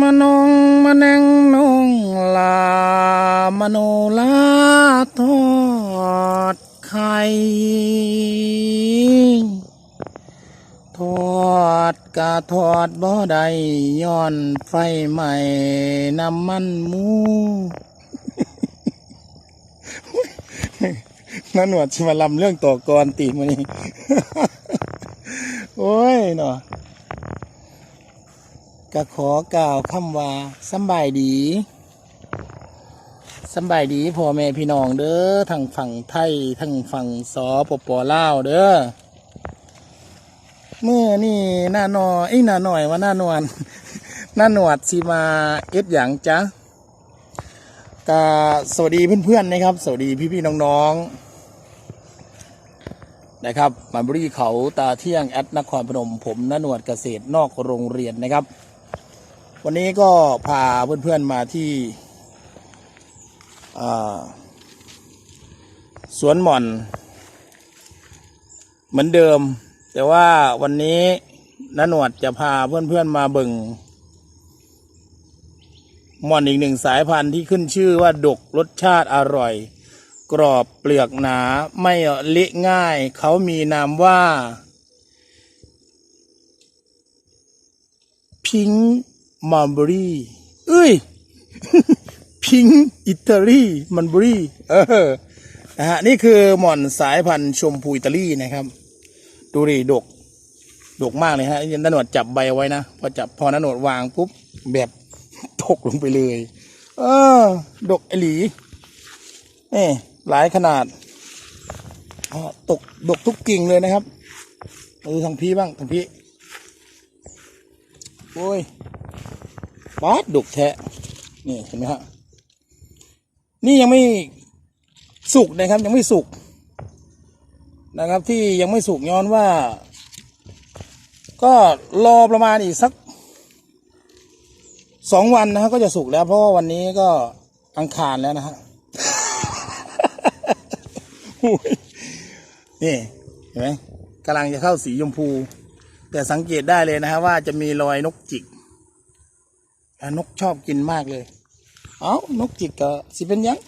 มนงมาแนงนงลามโนลาทอดไข่ทอดกะทอดบ่ได้ย้อนไฟใหม่น้ำมันหมูนั่นหนวดชิมาลำเรื่องต่อกรตีมันนี่ โอ้ยเนาะ ก็ขอกล่าวคำว่าสบายดีสบายดีพ่อแม่พี่น้องเด้อทั้งฝั่งไทยทั้งฝั่งสปปลาวเด้อเมื่อนี่หน้าหนอไอ้ยหน้าหน่อยว่าหน้านวลหน้าหนวดสีมาเอ็ดอย่างจ๊ะกาสวัสดีเพื่อนๆนะครับ สวัสดีพี่ๆน้องๆนะครับมาบรีเขาตาเที่ยงแอดนครพนมผมน้าหนวดเกษตรนอกโรงเรียนนะครับ วันนี้ก็พาเพื่อนๆมาที่สวนหม่อน เหมือนเดิม แต่ว่าวันนี้นหนวดจะพาเพื่อนๆมาเบิ่งหม่อนอีกหนึ่งสายพันธุ์ที่ขึ้นชื่อว่าดกรสชาติอร่อย กรอบเปลือกหนาไม่เละง่าย เขามีนามว่า พิง มาร์บรีเอ้ย พิงอิตาลีมันบรีเออนะฮะนี่คือหม่อนสายพันธุ์ชมพูอิตาลีนะครับ ดูดิดก ดกมากเลยฮะยันนหนวดจับใบไว้นะ พอจับพอนหนวดวางปุ๊บ แบบตกลงไปเลย เออ ดกไอหลีนี่หลายขนาดออตกดกทุกกิ่งเลยนะครับมาดูทางพี่บ้างทางพี่ โอ้ย บาดดุกแทะนี่เห็นไหมฮะนี่ยังไม่สุกนะครับ ยังไม่สุกนะครับ ที่ยังไม่สุกย้อนว่า ก็รอประมาณอีกสักสองวันนะครับก็จะสุกแล้ว เพราะว่าวันนี้ก็อังคารแล้วนะฮะนี่เห็นไหมกำลังจะเข้าสีชมพู แต่สังเกตได้เลยนะครับว่าจะมีรอยนกจิก นกชอบกินมากเลย เอ้านกจิกก็สิเป็นยัง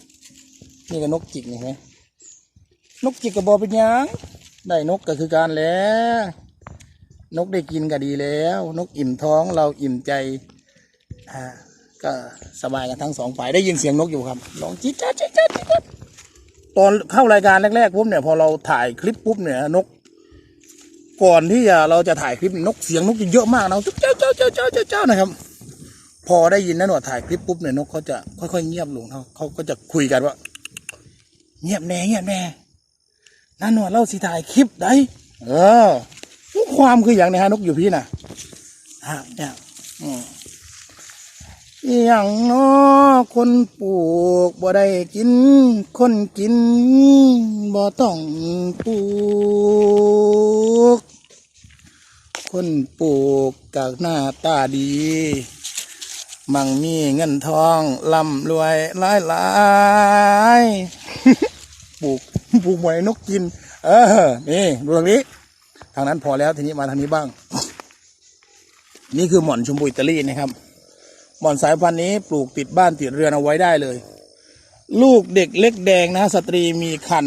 นี่ก็นกจิกนี่เห็นไหมนกจิกก็บอเป็นยังได้นกก็คือการแล้ว นกได้กินก็ดีแล้ว นกอิ่มท้องเราอิ่มใจอ่าก็สบายกันทั้งสองฝ่ายได้ยินเสียงนกอยู่ครับลองจิ๊ดจ๊าจิ๊ดจ๊าจิ๊ดจ๊าตอนเข้ารายการแรกๆปุ๊บเนี่ยพอเราถ่ายคลิปปุ๊บเนี่ยนก ก่อนที่เราจะถ่ายคลิปนกเสียงนกจะเยอะมากนะเจ้าเจ้าเจ้าเจ้าเจ้าเจ้านะครับ พอได้ยินนะหนวดถ่ายคลิปปุ๊บเนี่ยนกเขาจะค่อยๆเงียบลงเขาเขาก็จะคุยกันว่า เงียบแน่เงียบแน่นั่นหนวดเล่าสิถ่ายคลิปได้เออความคืออย่างนี้ฮะนกอยู่พี่น่ะฮะเนี่ยอืมอย่างน้อคนปลูกบ่ได้กิน คนกินบ่ต้องปลูก คนปลูกกากหน้าตาดี มั่งมีเงินทองร่ำรวยหลายหลายปลูกปลูกหมวยนกกิน เออนี่ดูตรงนี้ ทางนั้นพอแล้วทีนี้มาทางนี้บ้าง นี่คือหม่อนชมพูอิตาลีนะครับ หม่อนสายพันธุ์นี้ปลูกติดบ้านติดเรือนเอาไว้ได้เลย ลูกเด็กเล็กแดงนะ สตรีมีคัน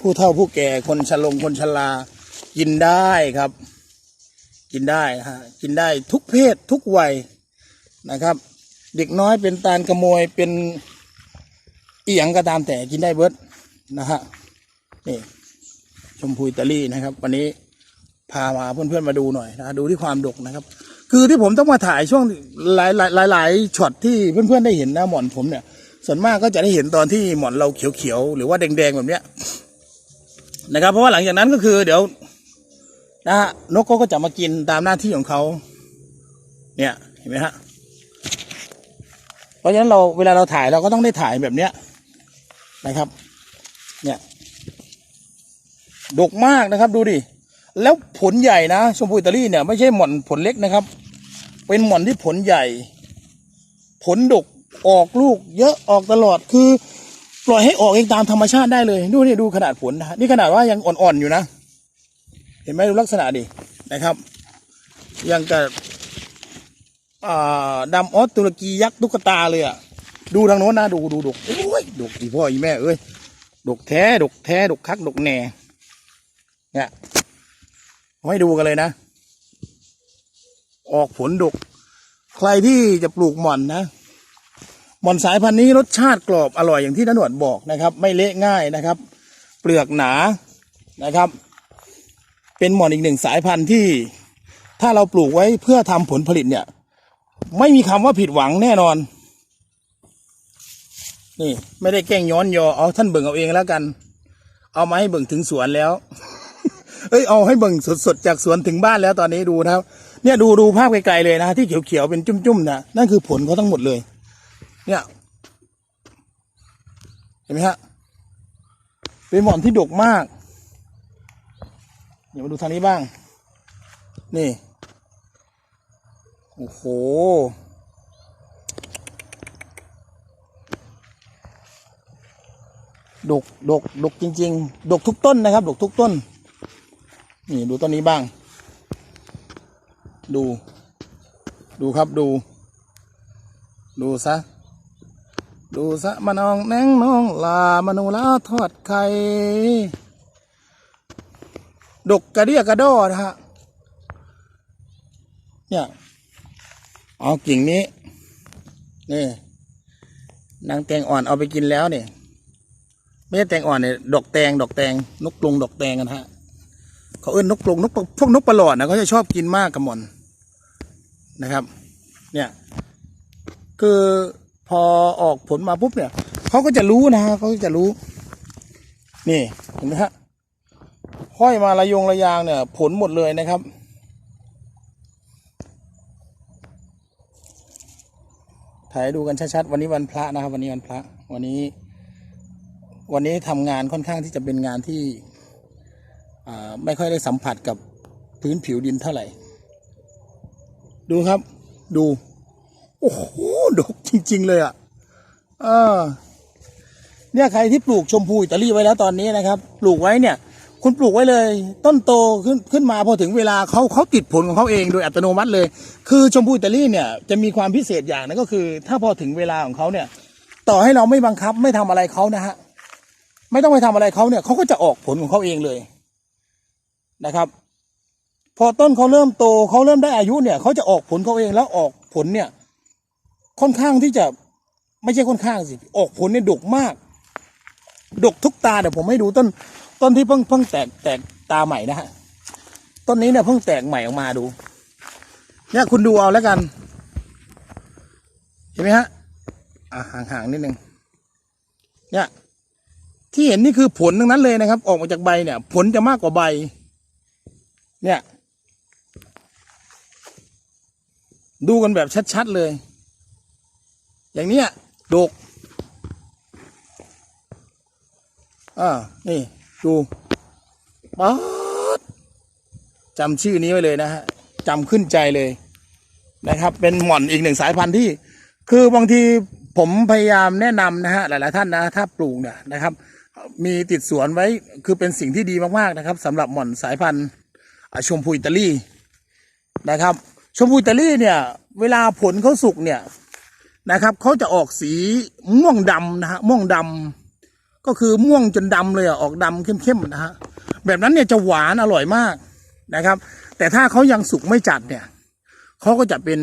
ผู้เฒ่าผู้แก่คนชะลงคนชรา กินได้ครับ กินได้ฮะกินได้ทุกเพศทุกวัย นะครับ เด็กน้อยเป็นตาลกระโมยเป็นเอียงก็ตามแต่กินได้เบิดนะฮะนี่ชมพูอิตาลีนะครับ วันนี้พามาเพื่อนๆมาดูหน่อยนะดูที่ความดกนะครับ คือที่ผมต้องมาถ่ายช่วงหลายหลายหลายหลายช็อตที่เพื่อนๆได้เห็นนะหมอนผมเนี่ย ส่วนมากก็จะได้เห็นตอนที่หมอนเราเขียวๆหรือว่าแดงๆแบบเนี้ยนะครับ เพราะว่าหลังจากนั้นก็คือเดี๋ยวนะฮะนกก็จะมากินตามหน้าที่ของเขาเนี่ยเห็นไหมฮะ เพราะฉะนั้นเราเวลาเราถ่ายเราก็ต้องได้ถ่ายแบบเนี้ยนะครับ เนี่ยดกมากนะครับดูดิ แล้วผลใหญ่นะชมพูอิตาลีเนี่ยไม่ใช่หม่อนผลเล็กนะครับ เป็นหม่อนที่ผลใหญ่ ผลดกออกลูก เยอะออกตลอดคือ ปล่อยให้ออกเองตามธรรมชาติได้เลยดูนี่ดูขนาดผลนะนี่ขนาดว่ายังอ่อนๆอยู่นะ เห็นไหมดูลักษณะดินะครับ ยังกับ ดำออสตุรกียักษ์ตุ๊กตาเลยอะ ดูทางโน้นนะดูดูดกโอ้ยดกอีพ่ออีแม่เอ้ยดกแท้ดกแท้ดกคักดกแหน่เนี่ยเอาให้ดูกันเลยนะ ออกผลดก ใครที่จะปลูกหม่อนนะหม่อนสายพันธุ์นี้รสชาติกรอบอร่อยอย่างที่นหนวดบอกนะครับ ไม่เละง่ายนะครับ เปลือกหนานะครับ เป็นหม่อนอีกหนึ่งสายพันธุ์ที่ ถ้าเราปลูกไว้เพื่อทำผลผลิตเนี่ย ไม่มีคำว่าผิดหวังแน่นอน นี่ ไม่ได้แกล้งย้อนยอเอาท่านเบิ่งเอาเองแล้วกัน เอามาให้เบิ่งถึงสวนแล้ว เอ้ยเอาให้เบิ่งสดๆจากสวนถึงบ้านแล้วตอนนี้ดูนะครับ เนี่ยดูดูภาพไกลๆเลยนะที่เขียวๆเป็นจุ่มๆนะนั่นคือผลเขาทั้งหมดเลย เนี่ยเห็นไหมฮะเป็นหมอนที่ดกมากเดี๋ยวมาดูทางนี้บ้าง นี่ โอ้โห ดก ดก ดกจริง ๆ ดกทุกต้นนะครับ ดกทุกต้น นี่ดูต้นนี้บ้าง ดู ดูครับดู ดูซะ ดูซะมานองแนงน้องลามนูลาทอดไข่ดกกระเดียกระดอนะฮะ เนี่ย เอากิ่งนี้ นี่ นางแตงอ่อนเอาไปกินแล้วเนี่ยไม่ใช่แตงอ่อนเนี่ยดอกแตงดอกแตงนกกรงดอกแตงกันฮะเขาเอิ้นนกกรงนกพวกนกประหลอดนะเขาจะชอบกินมากกับหมอนนะครับ เนี่ย คือพอออกผลมาปุ๊บเนี่ยเขาก็จะรู้นะฮะเขาจะรู้ นี่เห็นไหมฮะห้อยมาระยงระยางเนี่ย ผลหมดเลยนะครับ ถ่ายให้ดูกันชัดๆวันนี้วันพระนะครับ วันนี้วันพระ วันนี้ วันนี้ทำงานค่อนข้างที่จะเป็นงานที่ไม่ค่อยได้สัมผัสกับพื้นผิวดินเท่าไหร่ ดูครับ ดู โอ้โหดกจริง ๆ เลยอะเออเนี่ยใครที่ปลูกชมพูอิตาลีไว้แล้วตอนนี้นะครับ ปลูกไว้เนี่ย คุณปลูกไว้เลย ต้นโตขึ้นขึ้นมาพอถึงเวลาเขาเขาติดผลของเขาเองโดยอัตโนมัติเลย คือชมพูอิตาลีเนี่ยจะมีความพิเศษอย่างหนึงก็คือ ถ้าพอถึงเวลาของเขาเนี่ย ต่อให้เราไม่บังคับไม่ทำอะไรเขานะฮะไม่ต้องไปทำอะไรเขาเนี่ยเขาก็จะออกผลของเขาเองเลยนะครับ พอต้นเขาเริ่มโตเขาเริ่มได้อายุเนี่ยเขาจะออกผลเขาเองแล้วออกผลเนี่ย ค่อนข้างที่จะไม่ใช่ค่อนข้างสิออกผลเนี่ยดกมาก ดกทุกตาเดี๋ยวผมให้ดูต้น ต้นที่เพิ่งเพิ่งแตกแตกตาใหม่นะฮะต้นนี้เนี่ยเพิ่งแตกใหม่ออกมาดู เนี่ยคุณดูเอาแล้วกัน เห็นไหมฮะอะห่างๆนิดนึงเนี่ยที่เห็นนี่คือผลทั้งนั้นเลยนะครับ ออกมาจากใบเนี่ย ผลจะมากกว่าใบ เนี่ย ดูกันแบบชัดๆเลย อย่างเนี้ยดกอ่านี่ ดูป๊าดจำชื่อนี้ไว้เลยนะฮะจำขึ้นใจเลยนะครับ เป็นหม่อนอีกหนึ่งสายพันธุ์ที่ คือบางทีผมพยายามแนะนำนะฮะหลาย ๆ ท่านนะถ้าปลูกเนี่ยนะครับ มีติดสวนไว้คือเป็นสิ่งที่ดีมากๆนะครับสำหรับหม่อนสายพันธุ์อ่าชมพูอิตาลีนะครับ ชมพูอิตาลีเนี่ย เวลาผลเขาสุกเนี่ยนะครับเขาจะออกสีม่วงดำนะฮะม่วงดำ ก็คือม่วงจนดำเลยอะออกดำเข้มๆนะฮะแบบนั้นเนี่ยจะหวานอร่อยมากนะครับ แต่ถ้าเขายังสุกไม่จัดเนี่ยเขาก็จะเป็น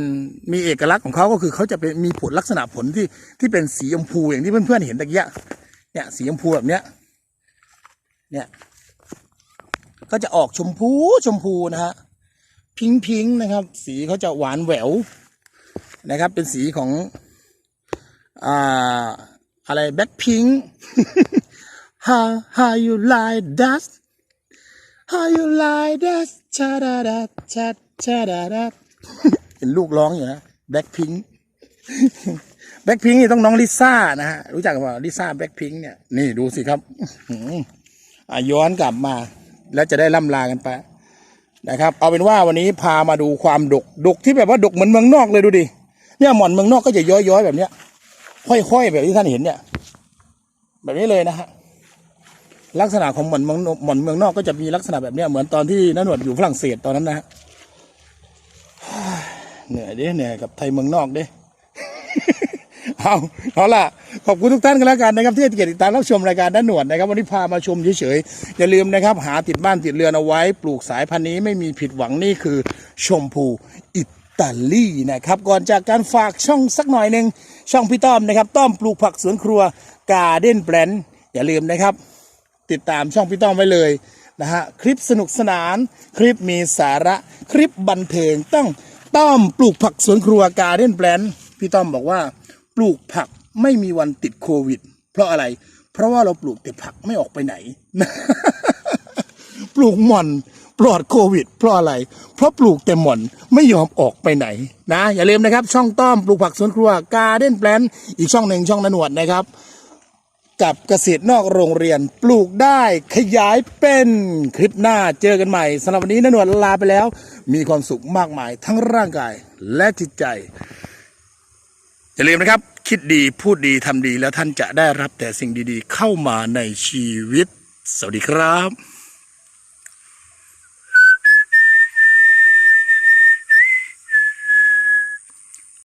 มีเอกลักษณ์ของเขาก็คือเขาจะเป็นมีผลลักษณะผลที่ที่เป็นสีชมพูอย่างที่เพื่อนๆเห็นตะกี้เนี่ยสีชมพูแบบเนี้ยเนี่ยก็จะออกชมพูชมพูนะฮะพิงพิงๆนะครับ สีเขาจะหวานแหววนะครับ เป็นสีของอ่าอะไรแบ็คพิงค์ how how you like that how you like that ชาดาดาชาชาดาดาเห็นลูกร้องอยู่นะแบ็คพิงค์แบ็คพิงค์นี่ต้องน้องลิซ่านะฮะรู้จักเปล่าลิซ่าแบ็คพิงค์เนี่ยนี่ดูสิครับอ๋อหืออะย้อนกลับมา แล้วจะได้ล่ำลากันไปนะครับ เอาเป็นว่าวันนี้พามาดูความดกดกที่แบบว่าดกเหมือนเมืองนอกเลยดูดิเนี่ยหมอนเมืองนอกก็จะย้อยๆแบบเนี้ย ค่อยๆแบบที่ท่านเห็นเนี่ย แบบนี้เลยนะฮะ ลักษณะของหมอนเมืองหมอนเมืองนอกก็จะมีลักษณะแบบเนี้ยเหมือนตอนที่นันหนวดอยู่ฝรั่งเศสตอนนั้นนะฮะเหนื่อยด้เหนื่อยกับไทยเมืองนอกด้เอาเอาล่ะ ขอบคุณทุกท่านกันแล้วกันนะครับที่ติติดตามรับชมรายการด้านหนวดนะครับวันนี้พามาชมเฉยๆ อย่าลืมนะครับ หาติดบ้านติดเรือนเอาไว้ ปลูกสายพันธุ์นี้ไม่มีผิดหวังนี่คือชมพูอิตาลีนะครับ ก่อนจากการฝากช่องสักหน่อยหนึ่งช่องพี่ต้อมนะครับ ต้อมปลูกผักสวนครัวการ์เด้นแบรนอย่าลืมนะครับ ติดตามช่องพี่ต้อมไว้เลยนะฮะคลิปสนุกสนานคลิปมีสาระคลิปบันเทิงต้องต้อมปลูกผักสวนครัวการ์เด้นแปลนพี่ต้อมบอกว่า ปลูกผักไม่มีวันติดโควิด เพราะอะไร เพราะว่าเราปลูกแต่ผักไม่ออกไปไหน ปลูกหม่อนปลอดโควิด เพราะอะไร เพราะปลูกแต่หม่อนไม่ยอมออกไปไหนนะอย่าลืมนะครับ ช่องต้อมปลูกผักสวนครัวการ์เด้นแปลนอีกช่องหนึ่งช่องนนวดนะครับ กับเกษตรนอกโรงเรียนปลูกได้ขยายเป็นคลิปหน้าเจอกันใหม่สำหรับวันนี้นนวลลาไปแล้ว มีความสุขมากมายทั้งร่างกายและจิตใจอย่าลืมนะครับ คิดดีพูดดีทำดีแล้วท่านจะได้รับแต่สิ่งดีๆ เข้ามาในชีวิต สวัสดีครับ